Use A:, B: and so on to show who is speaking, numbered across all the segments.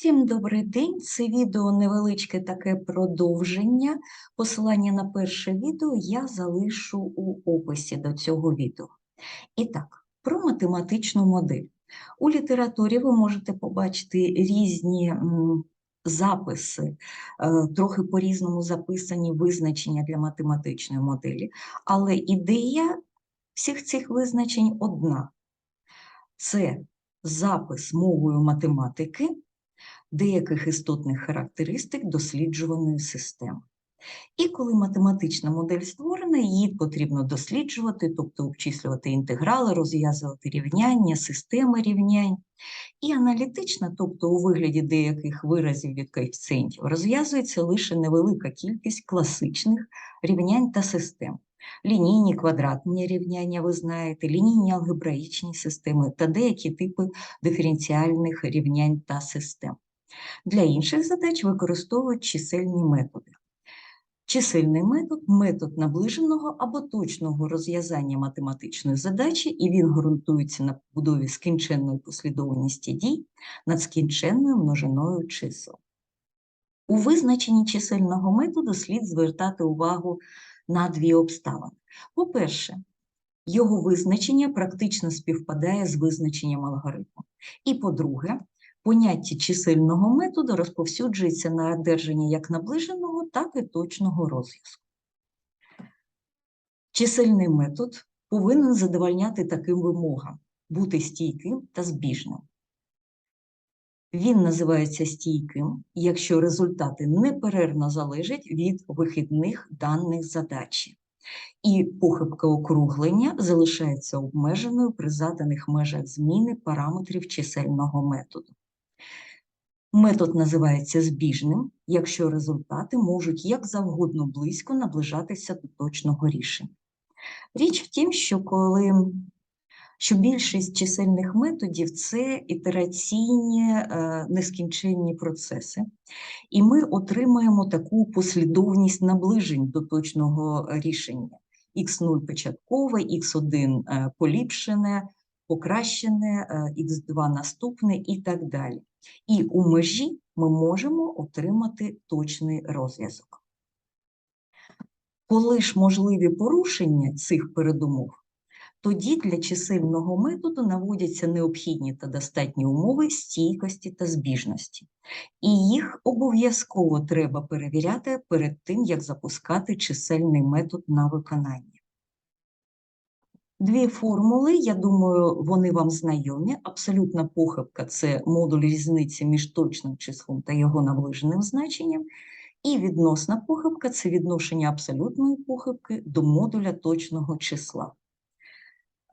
A: Всім добрий день. Це відео невеличке таке продовження. Посилання на перше відео я залишу у описі до цього відео. І так, про математичну модель. У літературі ви можете побачити різні записи, е, трохи по-різному записані визначення для математичної моделі, але ідея всіх цих визначень одна. Це запис мовою математики деяких істотних характеристик досліджуваної системи. І коли математична модель створена, її потрібно досліджувати, тобто обчислювати інтеграли, розв'язувати рівняння, системи рівнянь. І аналітична, тобто у вигляді деяких виразів від коефіцієнтів, розв'язується лише невелика кількість класичних рівнянь та систем. Лінійні квадратні рівняння, ви знаєте, лінійні алгебраїчні системи та деякі типи диференціальних рівнянь та систем. Для інших задач використовують чисельні методи. Чисельний метод метод наближеного або точного розв'язання математичної задачі, і він ґрунтується на побудові скінченної послідовності дій над скінченною множиною чисел. У визначенні чисельного методу слід звертати увагу на дві обставини. По-перше, його визначення практично співпадає з визначенням алгоритму. І по-друге, Поняття чисельного методу розповсюджується на одержання як наближеного, так і точного розв'язку. Чисельний метод повинен задовольняти таким вимогам бути стійким та збіжним. Він називається стійким, якщо результати неперервно залежать від вихідних даних задачі, і похибка округлення залишається обмеженою при заданих межах зміни параметрів чисельного методу. Метод називається збіжним, якщо результати можуть як завгодно близько наближатися до точного рішення. Річ в тім, що коли що більшість чисельних методів це ітераційні е, нескінченні процеси, і ми отримаємо таку послідовність наближень до точного рішення. Х0 початкове, х1 е, поліпшене, покращене, х2 е, наступне і так далі. І у межі ми можемо отримати точний розв'язок. Коли ж можливі порушення цих передумов, тоді для чисельного методу наводяться необхідні та достатні умови стійкості та збіжності. І їх обов'язково треба перевіряти перед тим, як запускати чисельний метод на виконання. Дві формули, я думаю, вони вам знайомі. Абсолютна похибка це модуль різниці між точним числом та його наближеним значенням. І відносна похибка це відношення абсолютної похибки до модуля точного числа.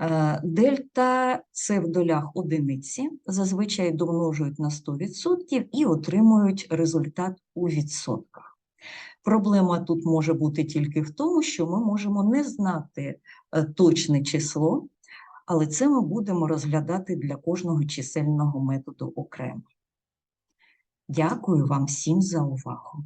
A: Е, дельта це в долях одиниці, зазвичай домножують на 100% і отримують результат у відсотках. Проблема тут може бути тільки в тому, що ми можемо не знати е, точне число, але це ми будемо розглядати для кожного чисельного методу окремо. Дякую вам всім за увагу.